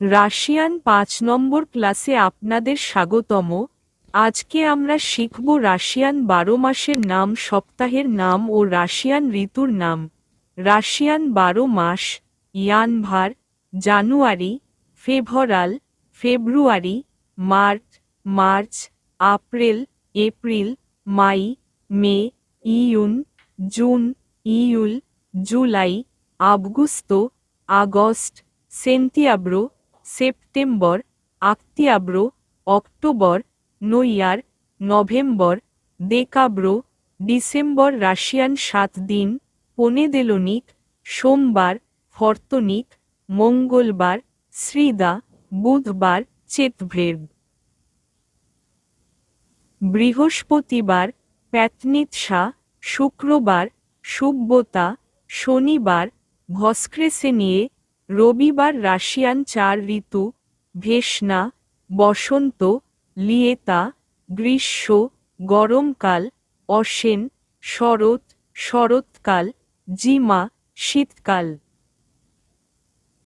Russian পাঁচ নম্বর ক্লাসে আপনাদের স্বাগতম। আজকে আমরা শিখব রাশিয়ান বারো মাসের নাম, সপ্তাহের নাম ও রাশিয়ান ঋতুর নাম। রাশিয়ান বারো মাস, ইয়ানভার, January ফেভরাল February, March March, April April, মাই, মে, ইউন, জুন, ইউল, জুলাই আগস্ট, সেন্তিয়াব্রো সেপ্টেম্বর, আক্তিয়াব্রো, অক্টোবর নইয়ার নভেম্বর, দেকাব্রো, ডিসেম্বর রাশিয়ান সাত দিন, পোনেদেলনিক, সোমবার, ফর্তনিক, মঙ্গলবার শ্রীদা বুধবার চেতভ্রেদ বৃহস্পতিবার প্যাতনিৎসা শুক্রবার, সুব্বতা, শনিবার ভস্ক্রেসেনিয়ে রবিবার রাশিয়ান চার ঋতু ভেষনা বসন্ত লিয়েতা গ্রীষ্ম গরমকাল অসেন শরৎ শরৎকাল জিমা শীতকাল।